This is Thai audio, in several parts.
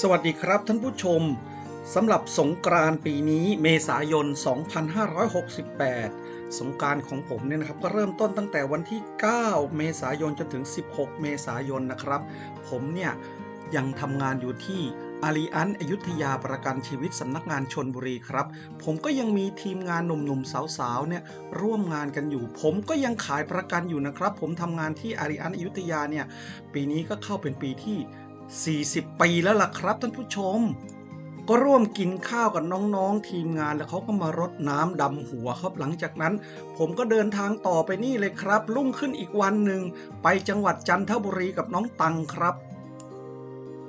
สวัสดีครับท่านผู้ชมสำหรับสงกรานปีนี้เมษายน 2568 สงการของผมเนี่ยนะครับก็เริ่มต้นตั้งแต่วันที่ 9 เมษายนจนถึง 16 เมษายนนะครับ ผมเนี่ยยังทำงานอยู่ที่อารีอันอยุธยาประกันชีวิตสำนักงานชนบุรีครับ ผมก็ยังมีทีมงานหนุ่มๆสาวๆเนี่ยร่วมงานกันอยู่ ผมก็ยังขายประกันอยู่นะครับ ผมทำงานที่อารีอันอยุธยาเนี่ยปีนี้ก็เข้าเป็นปีที่ 40 ปีแล้วล่ะครับท่านผู้ชม ก็ร่วมกินข้าวกับน้องๆทีมงานแล้วเขาก็มารดน้ำดำหัวครับหลังจากนั้น ผมก็เดินทางต่อไปนี่เลยครับรุ่งขึ้นอีกวันหนึ่งไปจังหวัดจันทบุรีกับน้องตังครับ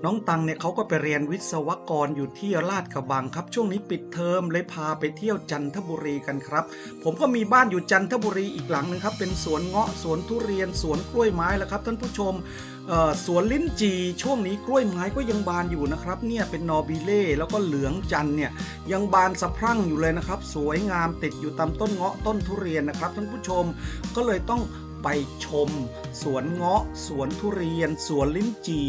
น้องตังเนี่ยเขาก็ไปเรียนวิศวกรอยู่ที่ลาดกระบังครับ ช่วงนี้ปิดเทอมเลยพาไปเที่ยวจันทบุรีกันครับ ผมก็มีบ้านอยู่จันทบุรีอีกหลังหนึงครับ เป็นสวนเงาะสวนทุเรียนสวนกล้วยไม้แล้วครับ ท่านผู้ชมสวนลิ้นจีช่วงนี้กล้วยไม้ก็ยังบานอยู่นะครับเนี่ยเป็นนอบิเล่แล้วก็เหลืองจันเนี่ยยังบานสะพรั่งอยู่เลยนะครับ สวยงามติดอยู่ตามต้นเงาะต้นทุเรียนนะครับท่านผู้ชมก็เลยต้อง ไปชม สวนเงาะ สวนทุเรียน สวนลิ้นจี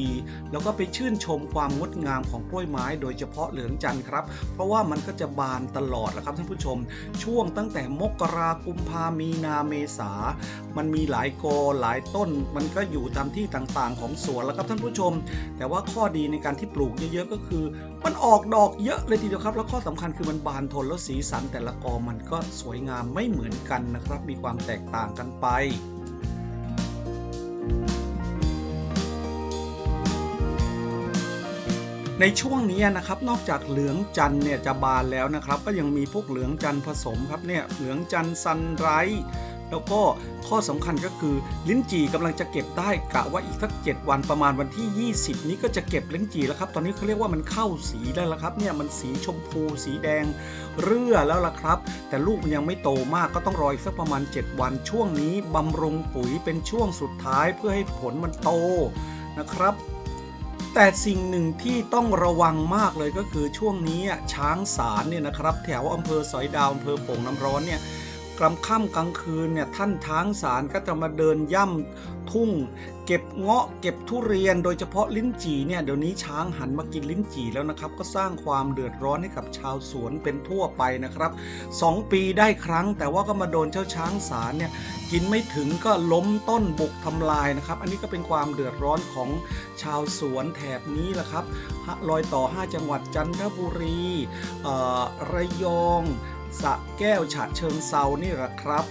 แล้วก็ไปชื่นชมความงดงามของกล้วยไม้ โดยเฉพาะเหลืองจันทร์ครับ เพราะว่ามันก็จะบานตลอดแหละครับท่านผู้ชม ช่วงตั้งแต่มกรากุมภามีนาเมษา มันมีหลายกอหลายต้น มันก็อยู่ตามที่ต่างๆ ของสวนแล้วครับท่านผู้ชม แต่ว่าข้อดีในการที่ปลูกเยอะๆก็คือ มันออกดอกเยอะเลยทีเดียวครับ แล้วข้อสำคัญคือมันบานทนแล้วสีสันแต่ละกอมันก็สวยงามไม่เหมือนกันนะครับ มีความแตกต่างกันไป ในช่วงนี้นะครับนอกจากเหลืองจันเนี่ยจะบานแล้วนะครับ ก็ยังมีพวกเหลืองจันผสมครับเนี่ยเหลืองจันซันไร แล้วก็ข้อสำคัญก็คือลิ้นจี่กำลังจะเก็บได้กะว่าอีกสัก 7 วันประมาณวันที่ 20 นี้ก็จะเก็บลิ้นจี่แล้วครับ ตอนนี้เขาเรียกว่ามันเข้าสีแล้วละครับเนี่ยมันสีชมพูสีแดงเรื่อแล้วล่ะครับ แต่ลูกมันยังไม่โตมากก็ต้องรออีกสักประมาณ 7 วัน ช่วงนี้บำรุงปุ๋ยเป็นช่วงสุดท้ายเพื่อให้ผลมันโตนะครับแต่สิ่งหนึ่งที่ต้องระวังมากเลยก็คือช่วงนี้ช้างสารเนี่ยนะครับ แถวอำเภอสอยดาวอำเภอโป่งน้ำร้อนเนี่ย กลางค่ำกลางคืนเนี่ยท่านช้างสารก็จะมาเดินย่ำทุ่ง เก็บเงาะเก็บทุเรียนโดยเฉพาะลิ้นจี่เนี่ยเดี๋ยวนี้ช้างหันมากินลิ้นจี่แล้วนะครับ ก็สร้างความเดือดร้อนให้กับชาวสวนเป็นทั่วไปนะครับสองปีได้ครั้ง แต่ว่าก็มาโดนเจ้าช้างสารเนี่ยกินไม่ถึงก็ล้มต้นบุกทำลายนะครับ อันนี้ก็เป็นความเดือดร้อนของชาวสวนแถบนี้แหละครับรอยต่อ 5 จังหวัดจันทบุรีอ่อระยอง สะแก้วฉะเชิงเซานี่แหละครับ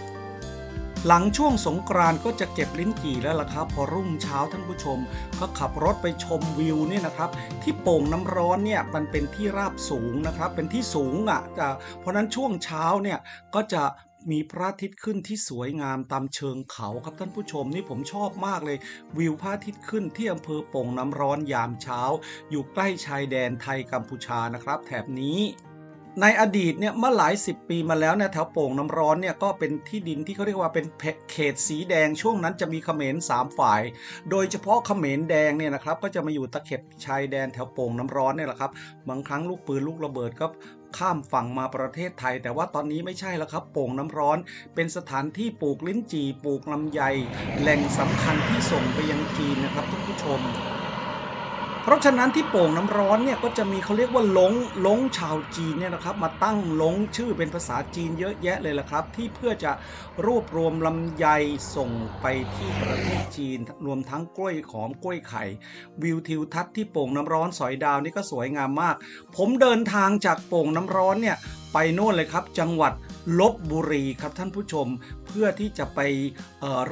หลังช่วงสงกรานก็จะเก็บลิ้นจี่แล้วล่ะครับ พอรุ่งเช้าท่านผู้ชม ก็ขับรถไปชมวิวเนี่ยนะครับ ที่โป่งน้ำร้อนเนี่ยมันเป็นที่ราบสูงนะครับ เป็นที่สูงอะจะเพราะนั้นช่วงเช้าเนี่ยก็จะมีพระอาทิตย์ขึ้นที่สวยงามตามเชิงเขาครับท่านผู้ชมนี่ผมชอบมากเลย วิวพระอาทิตย์ขึ้นที่อำเภอโป่งน้ำร้อนยามเช้า อยู่ใกล้ชายแดนไทยกัมพูชานะครับ แถบนี้ ในอดีตเนี่ยเมื่อหลายสิบปีมาแล้วเนี่ยแถวโป่งน้ำร้อนเนี่ยก็เป็นที่ดินที่เขาเรียกว่าเป็นเขตสีแดงช่วงนั้นจะมีเขมรสามฝ่าย โดยเฉพาะเขมรแดงเนี่ยนะครับก็จะมาอยู่ตะเข็บชายแดนแถวโป่งน้ำร้อนเนี่ยแหละครับบางครั้งลูกปืนลูกระเบิดก็ข้ามฝั่งมาประเทศไทย แต่ว่าตอนนี้ไม่ใช่แล้วครับ โป่งน้ำร้อน เป็นสถานที่ปลูกลิ้นจี่ปลูกลำไย แหล่งสำคัญที่ส่งไปยังจีนนะครับท่านผู้ชม เพราะฉะนั้นที่โป่งน้ำร้อนเนี่ยก็จะมีเขาเรียกว่าลงลงชาวจีนเนี่ยนะครับมาตั้งลงชื่อเป็นภาษาจีนเยอะแยะเลยละครับ ที่เพื่อจะรวบรวมลำไยส่งไปที่ประเทศจีน รวมทั้งกล้วยหอมกล้วยไข่ วิวทิวทัศน์ที่โป่งน้ำร้อนสอยดาวนี่ก็สวยงามมาก ผมเดินทางจากโป่งน้ำร้อนเนี่ยไปโน่นเลยครับ จังหวัด ลบบุรีครับท่านผู้ชม เพื่อที่จะไป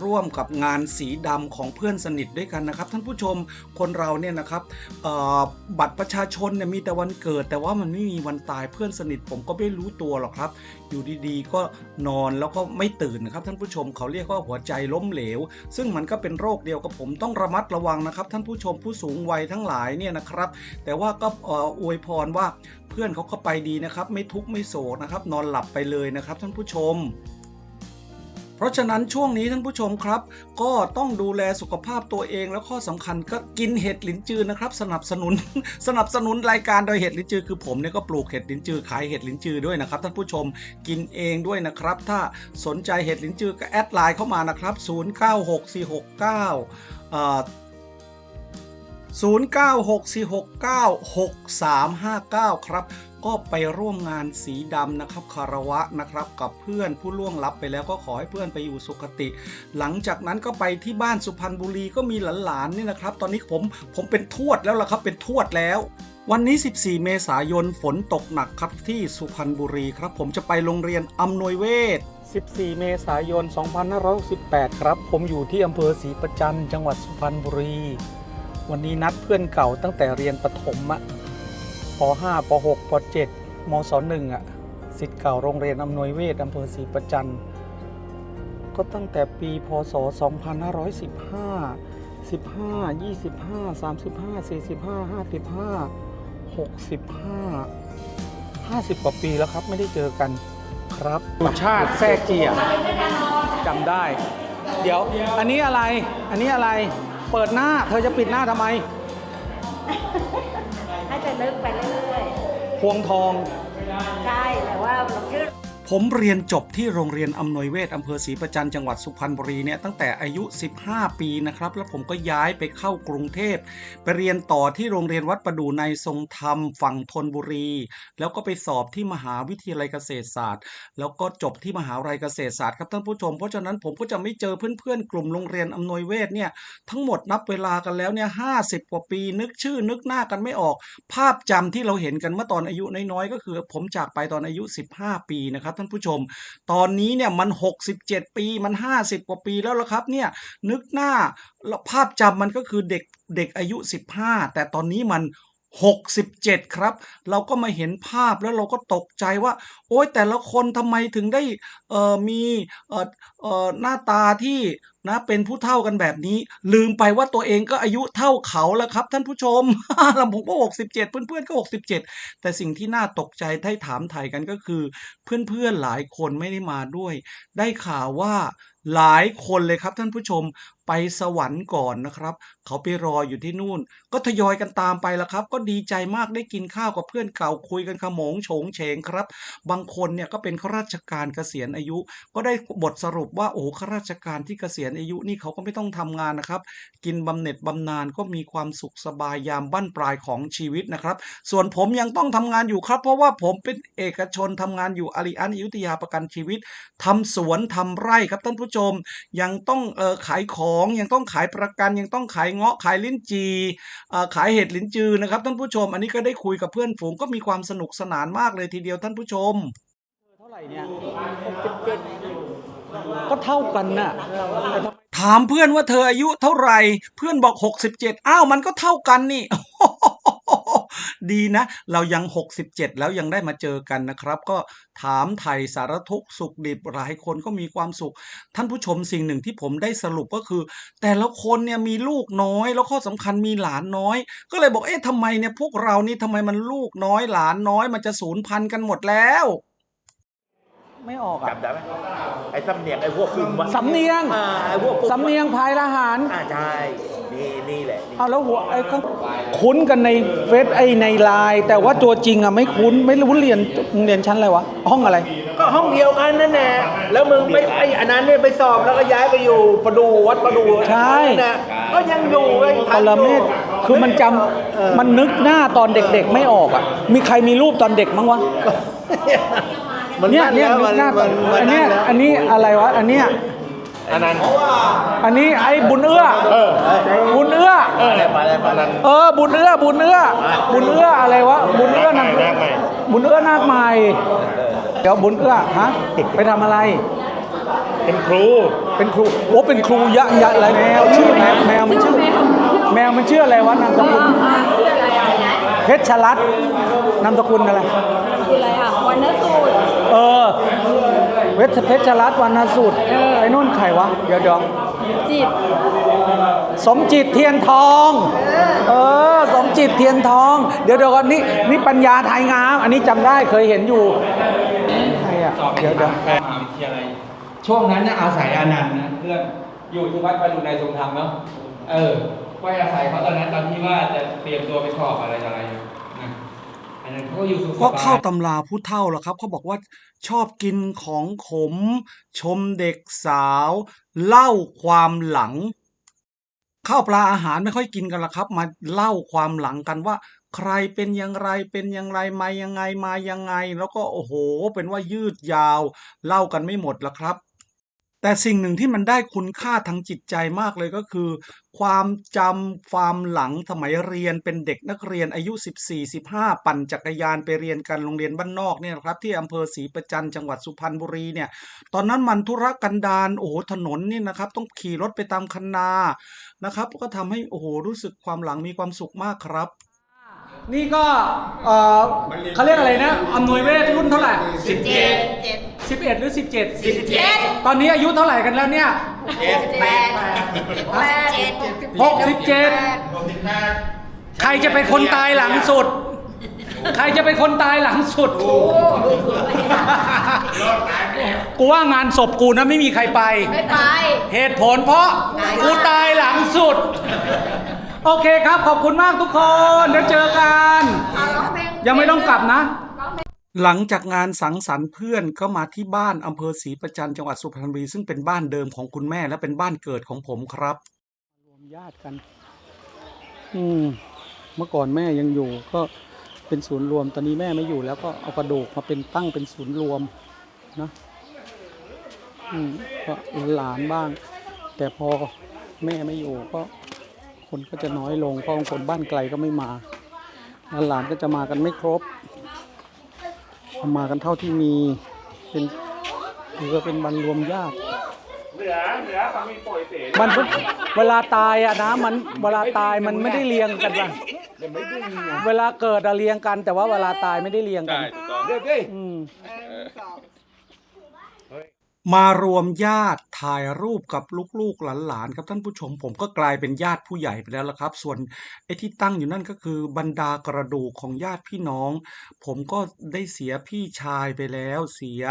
ร่วมกับงานสีดำของเพื่อนสนิทด้วยกันนะครับ ท่านผู้ชมคนเราเนี่ยนะครับบัตรประชาชนเนี่ยมีแต่วันเกิด แต่ว่ามันไม่มีวันตายเพื่อนสนิทผมก็ไม่รู้ตัวหรอกครับ อยู่ดีๆ ก็นอนแล้วก็ไม่ตื่นนะครับท่านผู้ชมเขาเรียกว่าหัวใจล้มเหลว ซึ่งมันก็เป็นโรคเดียวกับผมต้องระมัดระวังนะครับ ท่านผู้ชมผู้สูงวัยทั้งหลายเนี่ยนะครับ แต่ว่าก็ออวยพรว่าเพื่อนเขาก็ไปดีนะครับ ไม่ทุกข์ไม่โศกนะครับ นอนหลับไปเลยนะครับ ท่านผู้ชม เพราะฉะนั้นช่วงนี้ท่านผู้ชมครับ ก็ต้องดูแลสุขภาพตัวเองแล้วข้อสำคัญก็กินเห็ดหลินจือนะครับ สนับสนุน สนับสนุนรายการโดยเห็ดหลินจือคือผมเนี่ยก็ปลูกเห็ดหลินจือขายเห็ดหลินจือด้วยนะครับท่านผู้ชมกินเองด้วยนะครับ ถ้าสนใจเห็ดหลินจือก็แอดไลน์เข้ามานะครับ 096469เอ่อ0964696359 ครับ ก็ไปร่วมงานสีดำนะครับคารวะนะครับกับเพื่อนผู้ล่วงลับไปแล้วก็ขอให้เพื่อนไปอยู่สุคติ หลังจากนั้นก็ไปที่บ้านสุพรรณบุรีก็มีหลานๆนี่นะครับ ตอนนี้ผมผมเป็นทวดแล้วล่ะครับ เป็นทวดแล้ววันนี้ 14 เมษายน ฝนตกหนักครับที่สุพรรณบุรีครับ ผมจะไปโรงเรียนอำนวยเวศ 14 เมษายน 2568ครับ ผมอยู่ที่อำเภอศรีประจัน จังหวัดสุพรรณบุรี วันนี้นัดเพื่อนเก่าตั้งแต่เรียนประถมอะ .5 ป .6 ป .7 มศ1อะสิทธิ์เก่าโรงเรียนอำนวยเวศอำเภอศรีประจันก็ตั้งแต่ปี พศ 2515 15 25 35 45 55 65 50 กว่าปีแล้วครับไม่ได้เจอกันครับชาติแทรกเจียจำได้ เดี๋ยว อันนี้อะไร อันนี้อะไร เปิดหน้า เธอจะปิดหน้าทำไม ให้จะนึกไปเรื่อย พวงทอง ใช่ แต่ว่าเราชื่อ ผมเรียนจบที่โรงเรียนอำนวยเวศอำเภอศรีประจันจังหวัดสุพรรณบุรีเนี่ยตั้งแต่อายุ 15 ปีนะครับแล้วผมก็ย้ายไปเข้ากรุงเทพไปเรียนต่อที่โรงเรียนวัดประดูในทรงธรรมฝั่งธนบุรี แล้วก็ไปสอบที่มหาวิทยาลัยเกษตรศาสตร์ แล้วก็จบที่มหาวิทยาลัยเกษตรศาสตร์ครับท่านผู้ชม เพราะฉะนั้นผมก็จะไม่เจอเพื่อนๆกลุ่มโรงเรียนอำนวยเวศเนี่ยทั้งหมดนับเวลากันแล้วเนี่ยห้กว่าปีนึกชื่อนึกหน้ากันไม่ออก ภาพจำที่เราเห็นกันเมื่อตอนอายุน้อยๆก็คือผมจากไปตอนอายุ 15 ปีนะครับท่านผู้ชม ตอนนี้เนี่ยมัน 67 ปีมัน 50 กว่าปีแล้วละครับเนี่ยนึกหน้าแล้วภาพจำมันก็คือเด็กเด็กอายุ 15 แต่ตอนนี้มัน 67 ครับ เราก็มาเห็นภาพแล้วเราก็ตกใจว่า โอ๊ยแต่ละคนทำไมถึงได้มีหน้าตาที่นะเป็นผู้เท่ากันแบบนี้ ลืมไปว่าตัวเองก็อายุเท่าเขาแล้วครับ ท่านผู้ชมล้วผมก็ 67 เพื่อนๆก็ 67 แต่สิ่งที่น่าตกใจได้ถามไถ่กันก็คือ เพื่อนๆหลายคนไม่ได้มาด้วย ได้ข่าวว่าหลายคนเลยครับท่านผู้ชมไปสวรรค์ก่อนนะครับ เขาไปรออยู่ที่นู่น ก็ทยอยกันตามไปละครับ ก็ดีใจมากได้กินข้าวกับเพื่อนเก่าคุยกันขโมงโฉงเฉงครับ บางคนเนี่ยก็เป็นข้าราชการเกษียณอายุ ก็ได้บทสรุปว่าโอ้ข้าราชการที่เกษียณอายุนี่เขาก็ไม่ต้องทำงานนะครับ กินบำเหน็จบำนาญก็มีความสุขสบายยามบั้นปลายของชีวิตนะครับ ส่วนผมยังต้องทำงานอยู่ครับ เพราะว่าผมเป็นเอกชนทำงานอยู่อาริอันอยุธยาประกันชีวิตทำสวนทำไร่ครับท่านผู้ชม ยังต้องเออขายของยังต้องขายประกันยังต้องขายเงาะขายลิ้นจีเอ่อขายเห็ดลิ้นจือนะครับท่านผู้ชม อันนี้ก็ได้คุยกับเพื่อนฝูงก็มีความสนุกสนานมากเลยทีเดียวท่านผู้ชมเท่าไหร่เนี่ยก็เท่ากันน่ะถามเพื่อนว่าเธออายุเท่าไหร่ เพื่อนบอก 67 อ้าวมันก็เท่ากันนี่ ดีนะ เรายัง 67 แล้วยังได้มาเจอกันนะครับ ก็ถามไทยสารทุกข์สุขดิบหลายคนก็มีความสุข ท่านผู้ชมสิ่งหนึ่งที่ผมได้สรุปก็คือ แต่ละคนเนี่ยมีลูกน้อย แล้วข้อสำคัญมีหลานน้อย ก็เลยบอกเอ๊ะทำไมเนี่ยพวกเรานี่ทำไมมันลูกน้อยหลานน้อย มันจะสูญพันธุ์กันหมดแล้วไม่ออกอะจำได้ไหมไอ้สำเนียงไอ้พวกกลุ่มวะสำเนียงอ่าไอ้พวกกลุ่มสำเนียงพายละหารอ่าใช่ นี่นี่แหละนี่เอาแล้วหัวไอ้ก็คุ้นกันในเฟซไอ้ในไลน์แต่ว่าตัวจริงอะไม่คุ้นไม่รู้เรียนเรียนชั้นอะไรวะ ห้องอะไร ก็ห้องเดียวกันนั่นแหละแล้วมึงไปไอ้อันนั้นเนี่ยไปสอบแล้วก็ย้ายไปอยู่ประดูวัดประดูใช่ นั่นน่ะก็ยังอยู่ไอ้ปทันรอยู่เมศคือมันจำมันนึกหน้าตอนเด็กๆไม่ออกอะมีใครมีรูปตอนเด็กมั้งวะ มันเนี่ยเนี่ยแล้วนึมักหน้าตมัอนมัอันเนี้ยแล้วอันนี้อะไรวะ อันเนี้ย อันนั้นอันนี้ไอ้บุญเอื้อเออบุญเอื้อเออมาแล้วมาแล้วเออบุญเอื้อบุญเอื้อบุญเอื้ออะไรวะบุญเอื้อนานาคใหม่บุญเอื้อนาคใหม่เดี๋ยวบุญเอื้อฮะไปทำอะไร เป็นครู เป็นครูโอ้เป็นครูยะยะอะไรแมวชื่อแมวแมวมันชื่อแมวมันชื่ออะไรวะนามสกุลชื่ออะไรอะเพชรชลัดนามสกุลอะไรคืออะไรอะวันนสูตรเออ เพชรเพชรรัตน์วรรณสูตรไอ้นู่นใครวะ เดี๋ยวเดี๋ยวจิตสมจิตเทียนทอง เออ สมจิตเทียนทอง เดี๋ยวเดี๋ยวก่อนนี่นี่ปัญญาไทยงาม อันนี้จำได้เคยเห็นอยู่ใครอะเดี๋ยวเดี๋ยวมหาวิทยาลัยช่วงนั้นเนี่ยอาศัยอานันต์นะเพื่อนอยู่ที่วัดพระดุในทรงธรรมเนาะเออก็อาศัยเขาตอนนั้นตอนที่ว่าจะเตรียมตัวไปสอบอะไรต่ออะไรนะอันนั้นเขาก็อยู่สุขส ก็เข้าตำราผู้เท่าแล้วครับเขาบอกว่าชอบกินของขม ชมเด็กสาว เล่าความหลัง ข้าวปลาอาหารไม่ค่อยกินกันละครับ มาเล่าความหลังกันว่า ใครเป็นอย่างไรเป็นอย่างไรมายังไงมายังไง แล้วก็โอ้โห เป็นว่ายืดยาว เล่ากันไม่หมดละครับ แต่สิ่งหนึ่งที่มันได้คุณค่าทางจิตใจมากเลยก็คือ ความจำความหลังสมัยเรียนเป็นเด็กนักเรียนอายุ 14-15 ปั่นจักรยานไปเรียนกันโรงเรียนบ้านนอกเนี่ยนะครับที่อำเภอศรีประจันจังหวัดสุพรรณบุรีเนี่ยตอนนั้นมันธุรกันดารโอ้โหถนนนี่นะครับต้องขี่รถไปตามคันนานะครับก็ทำให้โอ้โหรู้สึกความหลังมีความสุขมากครับนี่ก็เอ่อเขาเรียกอะไรนะอำนวยเวทรุ่นเท่าไหร่สิ บเจ็ดสิบเอ็ดหรือสิบเจ็ดสิบเจ็ดตอนนี้อายุเท่าไหร่กันแล้วเนี่ย แปดแปดหกสิบเจ็ดใครจะเป็นคนตายหลังสุด ใครจะเป็นคนตายหลังสุดกูว่างานศพกูนะไม่มีใครไป ไม่ไป เหตุผลเพราะกูตายหลังสุด โอเคครับขอบคุณมากทุกคน เดี๋ยวเจอกัน เอาร้องเพลง ยังไม่ต้องกลับนะ หลังจากงานสังสรรค์เพื่อนก็มาที่บ้านอำเภอศรีประจันจังหวัดสุพรรณบุรีซึ่งเป็นบ้านเดิมของคุณแม่และเป็นบ้านเกิดของผมครับ รวมญาติกัน อืม เมื่อก่อนแม่ยังอยู่ก็เป็นศูนย์รวม ตอนนี้แม่ไม่อยู่แล้วก็เอากระดูกมาเป็นตั้งเป็นศูนย์รวมนะอืมก็หลานบ้าง แต่พอแม่ไม่อยู่ก็ คนก็จะน้อยลงเพราะคนบ้านไกลก็ไม่มาแล้วหลานก็จะมากันไม่ครบ มากันเท่าที่มีเป็นถือว่าเป็นบรรรวมญาติเหนือเหนือฟังมีโปรยเสมันเวลาตายอะนะมันเวลาตายมันไม่ได้เรียงกันนะเวลาเกิดอะเรียงกัน แต่ว่าเวลาตายไม่ได้เรียงกัน เดี๋ยวดิ อื มารวมญาติถ่ายรูปกับลูกๆหลานๆครับท่านผู้ชม ผมก็กลายเป็นญาติผู้ใหญ่ไปแล้วละครับ ส่วนไอ้ที่ตั้งอยู่นั่นก็คือบรรดากระดูกของญาติพี่น้อง ผมก็ได้เสียพี่ชายไปแล้ว เสีย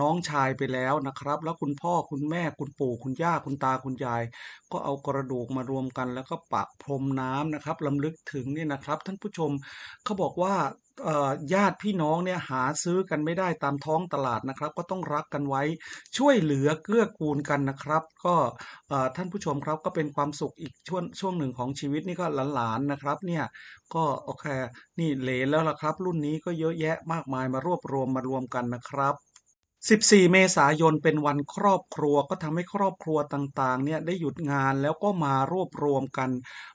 น้องชายไปแล้วนะครับ แล้วคุณพ่อคุณแม่คุณปู่คุณย่าคุณตาคุณยาย ก็เอากระดูกมารวมกัน แล้วก็ปะพรมน้ำนะครับลำลึกถึงเนี่ยนะครับ ท่านผู้ชมเขาบอกว่าญาติพี่น้องเนี่ยหาซื้อกันไม่ได้ตามท้องตลาดนะครับ ก็ต้องรักกันไว้ช่วยเหลือเกื้อกูลกันนะครับ ก็ท่านผู้ชมครับก็เป็นความสุขอีกช่วงช่วงหนึ่งของชีวิตนี่ก็หลานๆนะครับเนี่ยก็โอเคนี่เหลนแล้วล่ะครับ รุ่นนี้ก็เยอะแยะมากมายมารวบรวมมารวมกันนะครับ 14 เมษายนเป็นวันครอบครัวก็ทำให้ครอบครัวต่างๆเนี่ยได้หยุดงานแล้วก็มารวบรวมกัน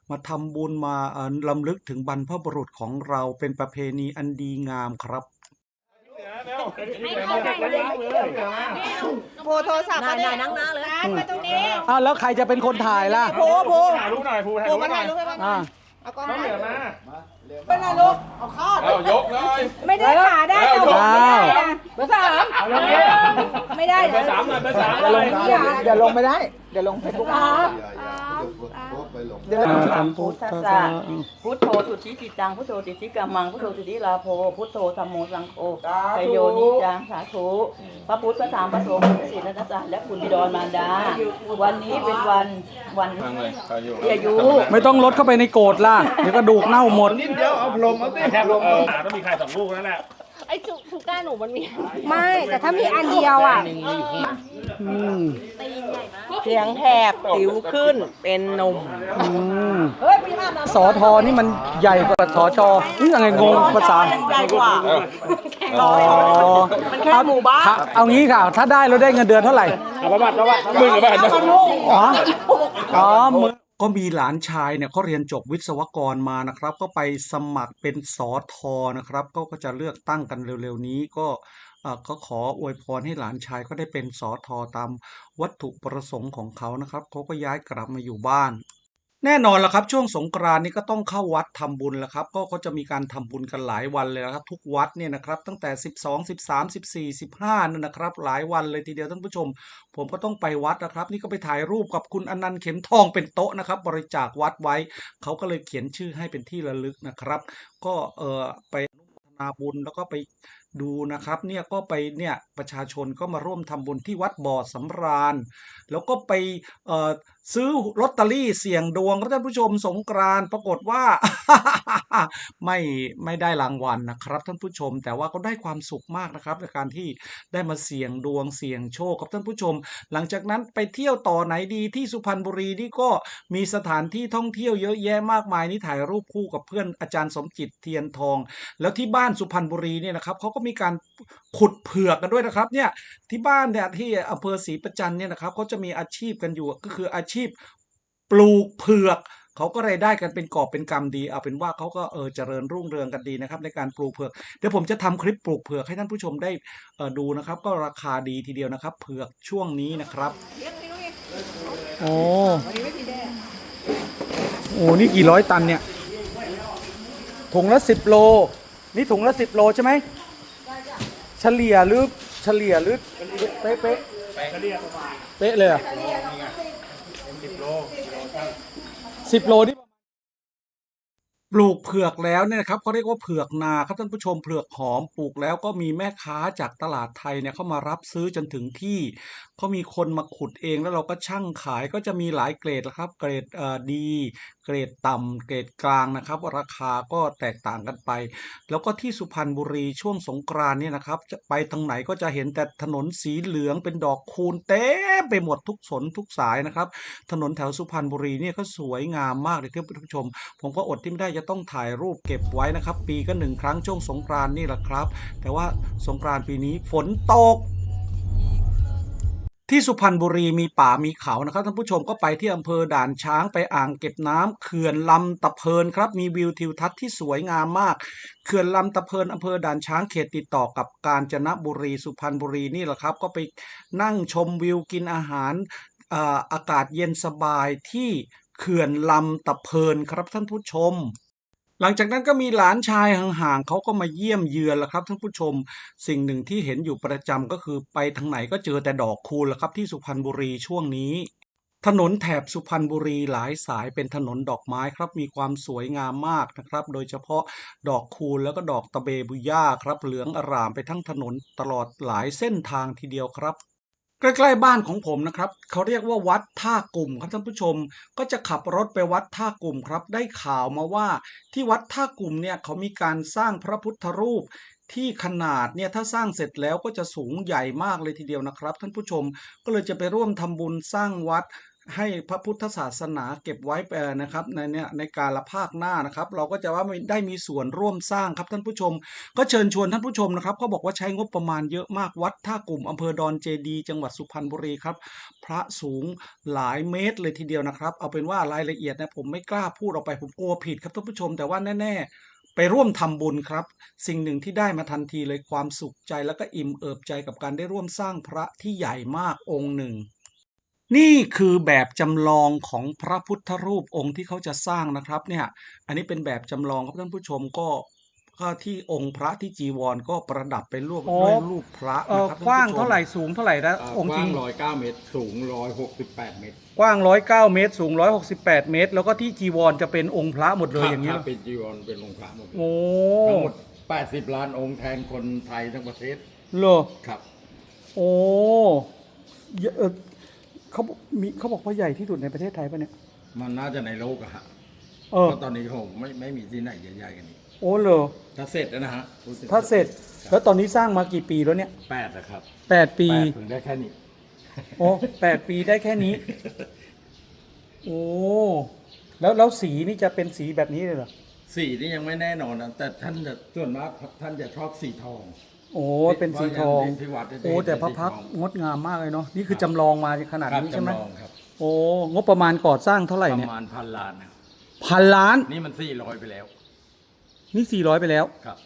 มาทำบุญมาเอ่อลำลึกถึงบรรพบุรุษของเราเป็นประเพณีอันดีงามครับโพโทรศัพท์มาได้นั่งๆเลยมาตรงนี้อ้าวแล้วใครจะเป็นคนถ่ายล่ะโพโพถ่ายรูปหน่อยภูถ่ายโพรูปมาหน่ถ่าอยรูปให้บ้าง เอากล้องน้องเหนือมาไปหน่อยลูกเอาข้อเอายกเลย ไม่ได้ขาได้เอายกอ้าวเบอร์สามเอาลงเลยไม่ได้เบอร์สามหน่อยเบอร์สามอย่าเลลงยอย่าลงไม่ได้เดี๋ยวลงเฟซบุ๊กเดี๋ ยวทำพุทธะพุทโธสุทธิจิตตังพุทโธติสิกามังพุทโธสุทธิลาโภพุทโธธรรมโมสังโฆชยโยนิจังสาธุพระพุทธพระธรรมพระสงฆ์พระศีลพระสารและคุณบิดรมารดา วันนี้เป็นวันวันฟังเลยเอาอยู่ที่อายุไม่ต้องลดเข้าไปในโกรธล่ะเดี๋ยวกระดูกเน่าหมดนิดเดียวเอาพรมเอาสิแค่พรมต้องมีใครสองลูกนั่นแหละ ไอ้จุกถูกก้าหนูมันมีไม่แต่ถ้ามีอันเดียวอะอืมเสียงแหบสิวขึ้นเป็นนมอืมเฮ้ยพี่มามาสอทอนี่มันใหญ่กว่าสอจอนี่ยังไงงงภาษาใหญ่กว่าอ๋อมันแค่หมู่บ้านเอาเอางี้ค่ะ ถ้าได้เราได้เงินเดือนเท่าไหร่เอาประวัติประวัติมึงกับบ้านอ๋ออ๋อมือ ก็มีหลานชายเนี่ยเขาเรียนจบวิศวกรมานะครับ ก็ไปสมัครเป็นสอทอนะครับ ก็ก็จะเลือกตั้งกันเร็วๆนี้ก็เอ่อก็ขออวยพรให้หลานชายก็ได้เป็นสอทอตามวัตถุประสงค์ของเขานะครับเขาก็ย้ายกลับมาอยู่บ้าน แน่นอนละครับ ช่วงสงกรานต์นี้ก็ต้องเข้าวัดทำบุญแล้วครับ ก็ก็จะมีการทำบุญกันหลายวันเลยนะครับ ทุกวัดเนี่ยนะครับตั้งแต่ 12 13 14 15นั่นนะครับ หลายวันเลยทีเดียวท่านผู้ชม ผมก็ต้องไปวัดนะครับ นี่ก็ไปถ่ายรูปกับคุณอนันต์เข็มทองเป็นโต๊ะนะครับ บริจาควัดไว้ เขาก็เลยเขียนชื่อให้เป็นที่ระลึกนะครับ ก็เออไปนุมนาบุญแล้วก็ไป ดูนะครับเนี่ยก็ไปเนี่ยประชาชนก็มาร่วมทำบุญที่วัดบ่อสำราญ แล้วก็ไปเอ่อซื้อลอตเตอรี่เสี่ยงดวงกับท่านผู้ชมสงกรานปรากฏว่า ไม่ไม่ได้รางวัลนะครับท่านผู้ชม แต่ว่าก็ได้ความสุขมากนะครับในการที่ได้มาเสี่ยงดวงเสี่ยงโชคครับท่านผู้ชม หลังจากนั้นไปเที่ยวต่อไหนดีที่สุพรรณบุรีนี่ก็มีสถานที่ท่องเที่ยวเยอะแยะมากมายนี่ถ่ายรูปคู่กับเพื่อนอาจารย์สมจิตเทียนทอง แล้วที่บ้านสุพรรณบุรีเนี่ยนะครับเขาก็มีการขุดเผือกกันด้วยนะครับเนี่ยที่บ้านเนี่ยที่อำเภอศรีประจันเนี่ยนะครับเขาจะมีอาชีพกันอยู่ก็คืออาชีพปลูกเผือกเขาก็รายได้กันเป็นกอบเป็นกำดี เอาเป็นว่าเขาก็เออเจริญรุ่งเรืองกันดีนะครับ ในการปลูกเผือกเดี๋ยวผมจะทำคลิปปลูกเผือกให้ท่านผู้ชมได้เออดูนะครับ ก็ราคาดีทีเดียวนะครับ เผือกช่วงนี้นะครับโอ้โอ้นี่กี่ร้อยตันเนี่ยถุงละสิบโล นี่ถุงละสิบโลใช่ไหม เฉลี่ยหรือเฉลี่ยหรือเป๊ะเป๊ะเป๊ะเลยเหรอะสิบโลนี่ ปลูกเผือกแล้วเนี่ยนะครับเขาเรียกว่าเผือกนาครับท่านผู้ชมเผือกหอมปลูกแล้วก็มีแม่ค้าจากตลาดไทยเนี่ยเข้ามารับซื้อจนถึงที่เขามีคนมาขุดเองแล้วเราก็ชั่งขายก็จะมีหลายเกรดนะครับ เกรดเอ่อดี เกรดต่ำเกรดกลางนะครับ ราคาก็แตกต่างกันไป แล้วก็ที่สุพรรณบุรีช่วงสงกรานเนี่ยนะครับจะไปทางไหนก็จะเห็นแต่ถนนสีเหลืองเป็นดอกคูณเต็มไปหมดทุกสนทุกสายนะครับ ถนนแถวสุพรรณบุรีเนี่ยก็สวยงามมากเลยท่านผู้ชม ผมก็อดที่ไม่ได้จะต้องถ่ายรูปเก็บไว้นะครับ ปีก็หนึ่งครั้งช่วงสงกรานนี่แหละครับ แต่ว่าสงกรานปีนี้ฝนตกที่สุพรรณบุรีมีป่ามีเขานะครับท่านผู้ชมก็ไปที่อำเภอด่านช้างไปอ่างเก็บน้ำเขื่อนลำตะเพินครับมีวิวทิวทัศน์ที่สวยงามมาก เขื่อนลำตะเพินอำเภอด่านช้างเขตติดต่อกับกาญจนบุรีสุพรรณบุรีนี่แหละครับ ก็ไปนั่งชมวิวกินอาหารออากาศเย็นสบายที่เขื่อนลำตะเพินครับท่านผู้ชม หลังจากนั้นก็มีหลานชายห่างๆเขาก็มาเยี่ยมเยือนแล้วครับท่านผู้ชม สิ่งหนึ่งที่เห็นอยู่ประจำก็คือไปทางไหนก็เจอแต่ดอกคูณแล้วครับที่สุพรรณบุรีช่วงนี้ ถนนแถบสุพรรณบุรีหลายสายเป็นถนนดอกไม้ครับมีความสวยงามมากนะครับ โดยเฉพาะดอกคูณแล้วก็ดอกตะเบบุย่าครับเหลืองอร่ามไปทั้งถนนตลอดหลายเส้นทางทีเดียวครับ ใกล้ๆบ้านของผมนะครับเขาเรียกว่าวัดท่ากลุ่มครับท่านผู้ชม ก็จะขับรถไปวัดท่ากลุ่มครับ ได้ข่าวมาว่าที่วัดท่ากลุ่มเนี่ยเขามีการสร้างพระพุทธรูปที่ขนาดเนี่ยถ้าสร้างเสร็จแล้วก็จะสูงใหญ่มากเลยทีเดียวนะครับ ท่านผู้ชมก็เลยจะไปร่วมทำบุญสร้างวัด ให้พระพุทธศาสนาเก็บไว้นะครับในเนี่ยในการละภาคหน้านะครับ เราก็จะว่าได้มีส่วนร่วมสร้างครับท่านผู้ชม ก็เชิญชวนท่านผู้ชมนะครับเขาบอกว่าใช้งบประมาณเยอะมากวัดท่ากลุ่มอำเภอดอนเจดี จังหวัดสุพรรณบุรีครับ พระสูงหลายเมตรเลยทีเดียวนะครับ เอาเป็นว่ารายละเอียดนะผมไม่กล้าพูดออกไปผมกลัวผิดครับท่านผู้ชม แต่ว่าแน่ ๆไปร่วมทำบุญครับ สิ่งหนึ่งที่ได้มาทันทีเลยความสุขใจแล้วก็อิ่มเอิบใจกับการได้ร่วมสร้างพระที่ใหญ่มากองค์หนึ่ง นี่คือแบบจำลองของพระพุทธรูปองค์ที่เขาจะสร้างนะครับเนี่ยอันนี้เป็นแบบจำลองครับท่านผู้ชมก็ก็ที่องค์พระที่จีวรก็ประดับไปรูปโอ้ด้วยรูปพระเออนะครับกว้างท่นผู้ชมเท่าไหร่สูงเท่าไหร่นะอ่าองค์กจริว้างงร้อยเก้าเมตรสูงร้อยหกสิบแปดเมตร กว้างร้อยเก้าเมตร สูงร้อยหกสิบแปดเมตร แล้วก็ที่จีวรจะเป็นองค์พระหมดเลยอย่างนี้นี้เหรอเป็นจีวรเป็นองค์พระหมดเลยโอ้ทั้งหมดแปดสิบล้านองค์แทนคนไทยทั้งประเทศเหรอครับ โอ้ เยอะเออเขาบอกมีเขาบอกว่าใหญ่ที่สุดในประเทศไทยปะเนี่ย มันน่าจะในโลกอะฮะเออ เพราะตอนนี้ผมไม่ไม่มีที่ไหนใหญ่ๆกันนี้โอ้เหรอถ้าเสร็จแล้วนะฮะถ้าเสร็จ แล้วตอนนี้สร้างมากี่ปีแล้วเนี่ยแปดนะครับแปดปี แปดถึงได้แค่นี้ โอ้แปดปีได้แค่นี้ โอ้ แล้วแล้วสีนี่จะเป็นสีแบบนี้เลยเหรอ สีนี่ยังไม่แน่นอนนะแต่ท่านจะส่วนมากท่านจะชอบสีทอง โอ้เป็นสีทองที่วัดเนี่ยจะโอ้แต่พระพักตร์งดงามมากเลยเนาะนี่คือจำลองมาขนาดครับนี้ใช่ไหมจำลองครับโอ้งบประมาณก่อสร้างเท่าไหร่ปเนี่ยระมาณพันล้านนะพันล้านนี่มันสี่ร้อยไปแล้วนี่สี่ร้อยไปแล้ว ครับ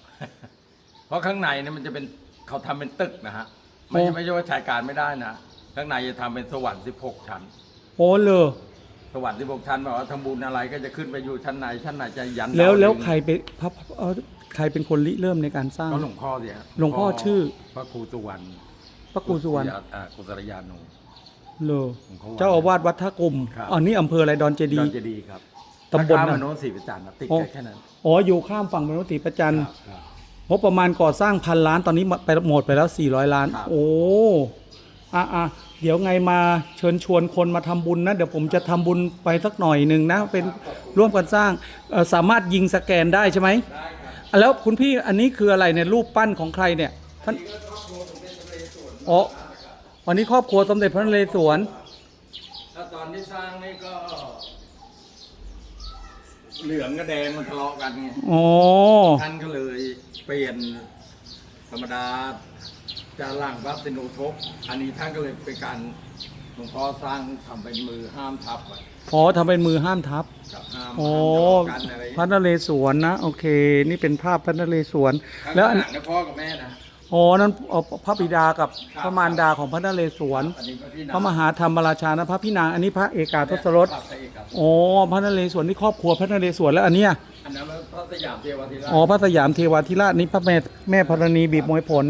เพราะข้างในเนี่ยมันจะเป็นเขาทำเป็นตึกนะฮะไม่โอ้ใช่ไม่ใช่ว่าใช้การไม่ได้นะข้างในจะทำเป็นสวรรค์16ชั้น โอ้เลย สวรรค์16ชั้นแบบว่าทำบุญอะไรก็จะขึ้นไปอยู่ชั้นไหนชั้นไหนจะยันแล้วดาแล้วดึงใครเป็นพระเอ่อ ใครเป็นคนริเริ่มในการสร้าง ก็หลวงพ่อสิฮะหลวงพ่อชื่อ พระครูสุวรรณพระครูสุวรรณอ่ากุศลยานุ เลยหลวงพ่อเจ้าอาวาสวัดท่ากลุ่มครับ อ๋อนี่อำเภออะไรดอนเจดดีอนย์ เจดีย์ครับตำบลข้ามน่ะมาโน้นศรีประจันทร์นะติดโอ้แค่นั้นอ๋ออยู่ข้ามฝั่งมนุษย์ศรีประจันทร์ครับองบประมาณก่อสร้างพันล้านตอนนี้ไปหมดไปแล้ว 400 ล้าน ครับ โอ้อะอะเดี๋ยวไงมาเชิญชวนคนมาทำบุญนะ เดี๋ยวผมจะทำบุญไปสักหน่อยหนึ่งนะ เป็นร่วมกันสร้างเอ่อสามารถยิงสแกนได้ใช่ไหมได้ แล้วคุณพี่อันนี้คืออะไรเนี่ยรูปปั้นของใครเนี่ยท่านอ๋อวันนี้ครอบครัวสมเด็จพระนเรศวรแล้วตอนที่สร้างนี่ก็ เหลืองกับแดงมันทะเลาะกันไงอ๋อท่านก็เลยเปลี่ยนธรรมดาจะหลังวัดสินุทกอันนี้ท่านก็เลยเป็นการหลวงพ่อสร้างทำเป็นมือห้ามทับไว้ อ๋อทำเป็นมือห้ามทับกับห้ามโอ้ ห้ามทะเลาะกันอะไรพระนเรศวรนะ โอเค นี่เป็นภาพพระนเรศวร แล้แล้ววอัอันนนะพ่อกับแม่นะอ๋อนั่นเอาพระบิดากับพระมารดาของพระนเรศวร อันนี้พระพี่พระมหาธรรมราชานะพระพี่นาง อันนี้พระเอกาทศรสพระเอกครับอ๋อพระนเรศวรนี่ครอบครัวพระนเรศวรแล้วอันเนี้ย อันนั้นพระสยามเทวทิราชอ๋อพระสยามเทวาธิราชนี่พระแม่แม่ธรณีบีบมวยผล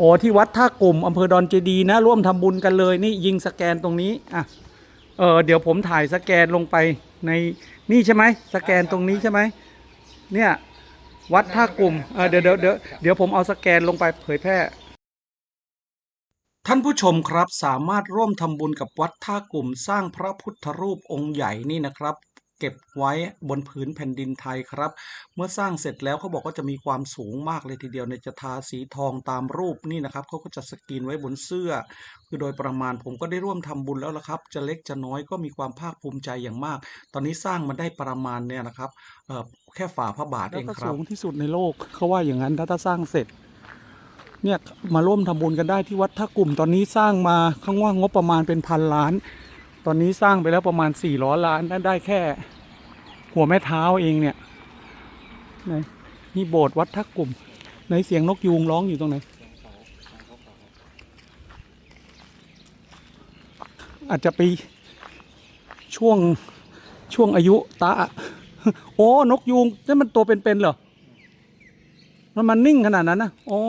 อ๋อที่วัดท่ากลุ่มอำเภอดอนเจดีย์นะ ร่วมทำบุญกันเลย นี่ยิงสแกนตรงนี้อะ เออเดี๋ยวผมถ่ายสแกนลงไปในนี่ใช่ไหมสแกนตรงนี้ใช่ไหมเนี่ยวัดท่ากลุ่มเออเดี๋ยวเดี๋ยวเดี๋ยวเดี๋ยวผมเอาสแกนลงไปเผยแพร่ ท่านผู้ชมครับสามารถร่วมทำบุญกับวัดท่ากลุ่มสร้างพระพุทธรูปองค์ใหญ่นี่นะครับ เก็บไว้บนผืนแผ่นดินไทยครับ เมื่อสร้างเสร็จแล้วเขาบอกว่าจะมีความสูงมากเลยทีเดียวในจะทาสีทองตามรูปนี่นะครับเขาก็จะสกรีนไว้บนเสื้อ คือโดยประมาณผมก็ได้ร่วมทำบุญแล้วละครับ จะเล็กจะน้อยก็มีความภาคภูมิใจอย่างมาก ตอนนี้สร้างมาได้ประมาณเนี่ยนะครับเออแค่ฝ่าพระบาทเองครับสูงที่สุดในโลกเขาว่าอย่างนั้นถ้าถ้าสร้างเสร็จเนี่ยมาร่วมทำบุญกันได้ที่วัดท่ากลุ่มตอนนี้สร้างมาข้างว่างบประมาณเป็นพันล้าน อนนี้สร้างไปแล้วประมาณ4ี่ร้อยล้านได้แค่ หัวแม่เท้าเองเนี่ยนนี่โบสถ์วัดท่ากลุ่ม ในเสียงนกยูงร้องอยู่ตรงไหนอาจจะไปช่วงช่วงอายุตาโอ้นกยูงนั่มันตัวเป็นๆเหรอมันมันนิ่งขนาดนั้นนะโอ้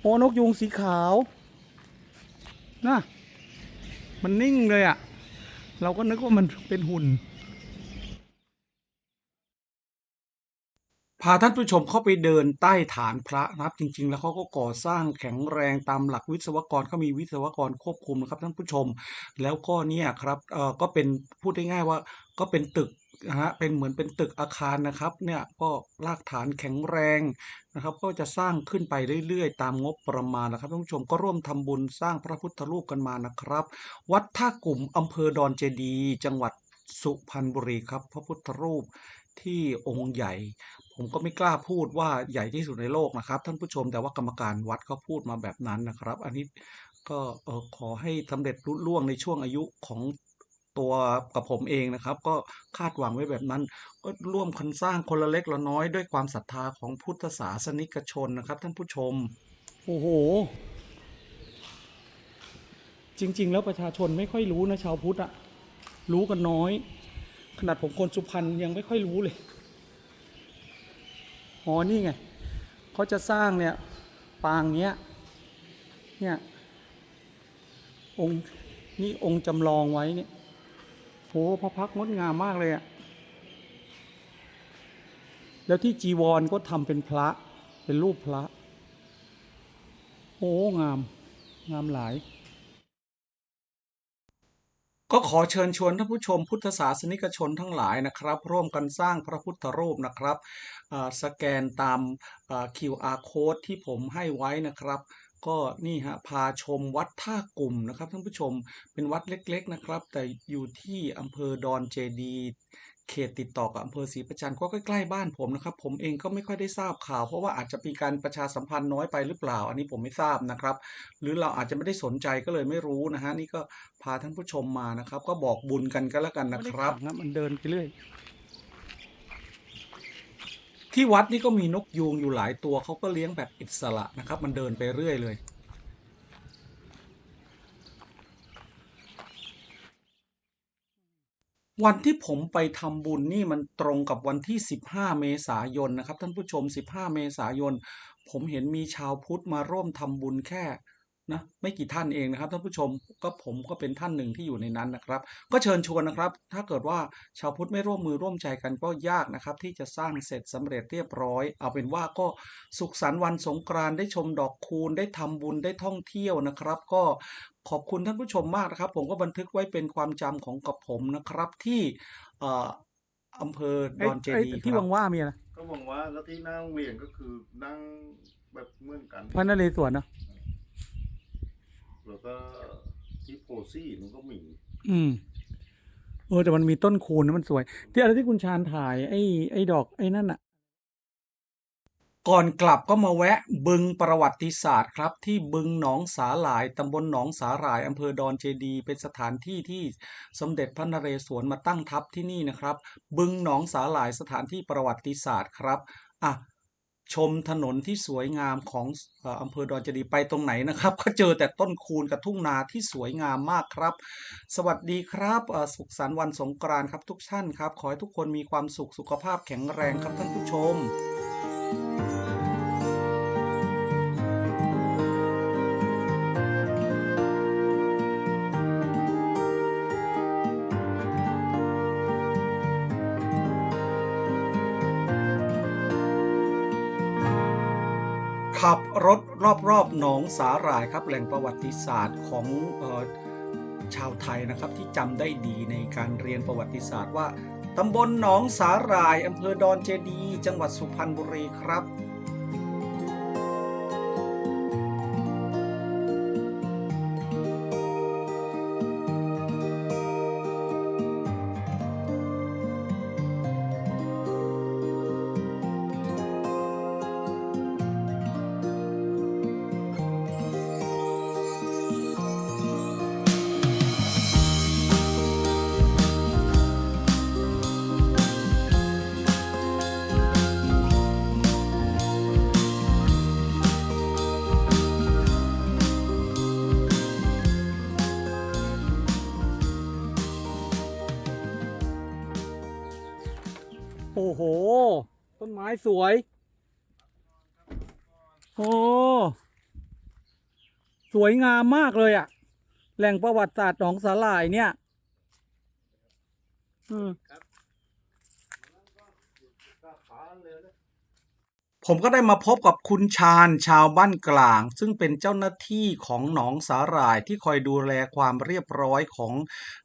โอ้นกยูงสีขาว น่ะ มันนิ่งเลยอะ่ะ เราก็นึกว่ามันเป็นหุ่น พาท่านผู้ชมเข้าไปเดินใต้ฐานพระนะครับ จริง ๆ แล้วเขาก็ก่อสร้างแข็งแรงตามหลักวิศวกรเขามีวิศวกรควบคุมนะครับท่านผู้ชม แล้วก็เนี่ยครับเอ่อก็เป็นพูดง่ายๆว่าก็เป็นตึก นะฮะเป็นเหมือนเป็นตึกอาคารนะครับเนี่ยก็รากฐานแข็งแรงนะครับ ก็จะสร้างขึ้นไปเรื่อยๆ ตามงบประมาณนะครับท่านผู้ชมก็ร่วมทำบุญสร้างพระพุทธรูปกันมานะครับ วัดท่ากลุ่มอำเภอดอนเจดี จังหวัดสุพรรณบุรีครับ พระพุทธรูปที่องค์ใหญ่ ผมก็ไม่กล้าพูดว่าใหญ่ที่สุดในโลกนะครับ ท่านผู้ชมแต่ว่ากรรมการวัดเขาพูดมาแบบนั้นนะครับ อันนี้ก็เออขอให้สำเร็จรุ่ล่วงในช่วงอายุของ ตัวกับผมเองนะครับ ก็คาดหวังไว้แบบนั้น ก็ร่วมกันสร้างคนละเล็กละน้อยด้วยความศรัทธาของพุทธศาสนิกชนนะครับ ท่านผู้ชม โอ้โห จริง ๆ แล้วประชาชนไม่ค่อยรู้นะชาวพุทธอะรู้กันน้อย ขนาดผมคนสุพรรณยังไม่ค่อยรู้เลยอ๋อนี่ไงเขาจะสร้างเนี่ยปางเนี้ยเนี่ยองค์นี่องค์จำลองไว้เนี่ย โหพระพักงดงามมากเลยอะแล้วที่จีวรก็ทำเป็นพระเป็นรูปพระ โอ้งาม งามหลาย ก็ขอเชิญชวนท่านผู้ชมพุทธศาสนิกชนทั้งหลายนะครับ ร่วมกันสร้างพระพุทธรูปนะครับสแกนตาม QR code ที่ผมให้ไว้นะครับ ก็นี่ฮะพาชมวัดท่ากลุ่มนะครับท่านผู้ชมเป็นวัดเล็กๆนะครับ แต่อยู่ที่อำเภอดอนเจดีย์เขตติดต่อกับอำเภอศรีประจันทร์ก็ใกล้ๆบ้านผมนะครับ ผมเองก็ไม่ค่อยได้ทราบข่าว เพราะว่าอาจจะมีการประชาสัมพันธ์น้อยไปหรือเปล่า อันนี้ผมไม่ทราบนะครับ หรือเราอาจจะไม่ได้สนใจก็เลยไม่รู้นะฮะนี่ก็พาท่านผู้ชมมานะครับ ก็บอกบุญกันก็แล้วกันนะครับมันเดินไปเรื่อย ที่วัดนี่ก็มีนกยูงอยู่หลายตัวเขาก็เลี้ยงแบบอิสระนะครับ มันเดินไปเรื่อยเลย วันที่ผมไปทำบุญนี่มันตรงกับวันที่ 15 เมษายนนะครับ ท่านผู้ชม 15 เมษายน ผมเห็นมีชาวพุทธมาร่วมทำบุญแค่ นะไม่กี่ท่านเองนะครับท่านผู้ชมก็ผมก็เป็นท่านหนึ่งที่อยู่ในนั้นนะครับ ก็เชิญชวนนะครับ ถ้าเกิดว่าชาวพุทธไม่ร่วมมือร่วมใจกันก็ยากนะครับ ที่จะสร้างเสร็จสำเร็จเรียบร้อย เอาเป็นว่าก็สุขสันต์วันสงกรานต์ได้ชมดอกคูณได้ทำบุญได้ท่องเที่ยวนะครับ ก็ขอบคุณท่านผู้ชมมากนะครับ ผมก็บันทึกไว้เป็นความจำของกับผมนะครับที่เอ่ออำเภอดไอ้อนเจไอ้ดีย์ที่ครับว่างๆมีอะไรก็หวังว่าแล้วที่นั่งเวียนก็คือนั่งแบบเหมือนกันพระนเรศวรเนอะ แล้วก็ที่โพซี่มันก็มี อืมเออแต่มันมีต้นคูณนะมันสวย ที่อะไรที่คุณชาญถ่ายไอ้ไอ้ดอกไอ้นั่นอะก่อนกลับก็มาแวะบึงประวัติศาสตร์ครับ ที่บึงหนองสาหร่ายตำบลหนองสาหร่ายอำเภอดอนเจดีย์เป็นสถานที่ที่สมเด็จพระนเรศวรมาตั้งทัพที่นี่นะครับ บึงหนองสาหร่ายสถานที่ประวัติศาสตร์ครับอะ ชมถนนที่สวยงามของอำเภอดอนเจดีไปตรงไหนนะครับ ก็เจอแต่ต้นคูนกับทุ่งนาที่สวยงามมากครับ สวัสดีครับสุขสันต์วันสงกรานต์ครับทุกท่านครับ ขอให้ทุกคนมีความสุขสุขภาพแข็งแรงครับท่านผู้ชม ขับรถรอบๆหนองสาหร่ายครับแหล่งประวัติศาสตร์ของออชาวไทยนะครับที่จำได้ดีในการเรียนประวัติศาสตร์ว่าตำบลหนองสาหร่ายอำเภอดอนเจดีย์จังหวัดสุพรรณบุรีครับ ม้สวย โอ้ สวยงามมากเลยอะแหล่งประวัติศาสตร์หนองสาหร่ายเนี่ย อืม ผมก็ได้มาพบกับคุณชาญชาวบ้านกลาง ซึ่งเป็นเจ้าหน้าที่ของหนองสาหร่ายที่คอยดูแลความเรียบร้อยของ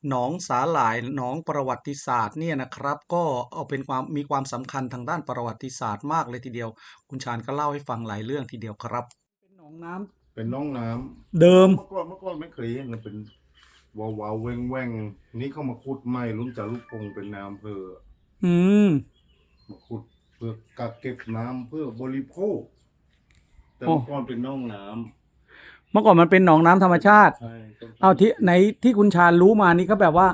หนองสาหร่ายหนองประวัติศาสตร์เนี่ยนะครับ ก็เอาเป็นความมีความสำคัญทางด้านประวัติศาสตร์มากเลยทีเดียว คุณชาญก็เล่าให้ฟังหลายเรื่องทีเดียวครับ เป็นหนองน้ำเป็นน้องน้ำเดิมเมื่อก่อนเมื่อก่อนไม่เคยเห็นมันเป็นวาวาวแวงแวงนี่เข้ามาขุดใหม่รุ่นจากลูกพงเป็นน้ำอำเภออืมมาขุดเพื่อกักเก็บน้ำเพื่อบริโภค แต่โอ้เมื่อก่อนเป็นน้องน้ำเมื่อก่อนมันเป็นหนองน้ำธรรมชาติ ใช่ต้นเอาที่ไหนที่คุณชาญรู้มานี่ก็แบบว่า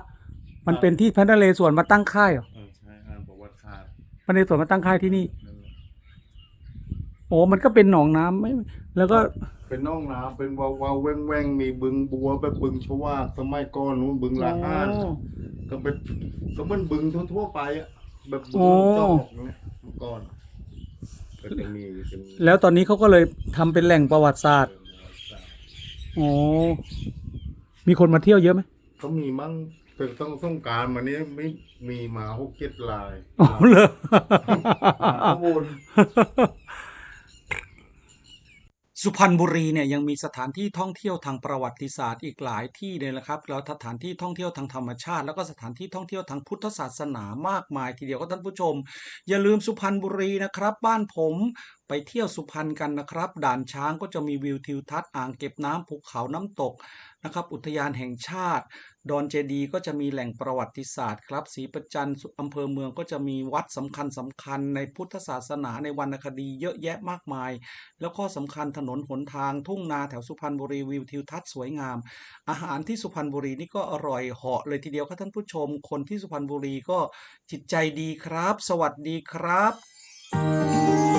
มันเป็นที่พระนเรศวรมาตั้งค่ายเหรอเออใช่อ่านประวัติศาสตร์พระนเรศวรมาตั้งค่ายที่นี่ นั่นแหละโอ้มันก็เป็นหนองน้ำไม่แล้วก็เป็นน้องน้ำเป็นวาวาวแวงแวงมีบึงบัวแบบบึงชวาสมัยก่อนนู้นบึงละห้านก็เป็นก็เหมันบึงทั่วๆไปอะแบบบึงโอ้ จอกเนี่ยเมื่อ ก่อนก็จะมีเป็นแล้วตอนนี้เขาก็เลยทำเป็นแหล่งประวัติศาสตร์โอ้มีคนมาเที่ยวเยอะไหมเขามีมั่งแต่ต้องต้องการมานี้ไม่มีมาหกเจ็ดลายอ๋อเหรอ ข้างบน สุพรรณบุรีเนี่ยยังมีสถานที่ท่องเที่ยวทางประวัติศาสตร์อีกหลายที่เลยนะครับแล้วสถานที่ท่องเที่ยวทางธรรมชาติ แล้วก็สถานที่ท่องเที่ยวทางพุทธศาสนามากมาย ทีเดียวก็ท่านผู้ชม อย่าลืมสุพรรณบุรีนะครับ บ้านผมไปเที่ยวสุพรรณกันนะครับ ด่านช้างก็จะมีวิวทิวทัศน์อ่างเก็บน้ำภูเขาน้ำตก นะครับอุทยานแห่งชาติ ดอนเจดีก็จะมีแหล่งประวัติศาสตร์ครับศรีประจันทร์อำเภอเมืองก็จะมีวัดสำคัญสำคัญในพุทธศาสนาในวรรณคดีเยอะแยะมากมาย แล้วข้อสำคัญถนนหนทางทุ่งนาแถวสุพรรณบุรีวิวทิวทัศน์สวยงาม อาหารที่สุพรรณบุรีนี่ก็อร่อยเหาะเลยทีเดียวครับท่านผู้ชม คนที่สุพรรณบุรีก็จิตใจดีครับ สวัสดีครับ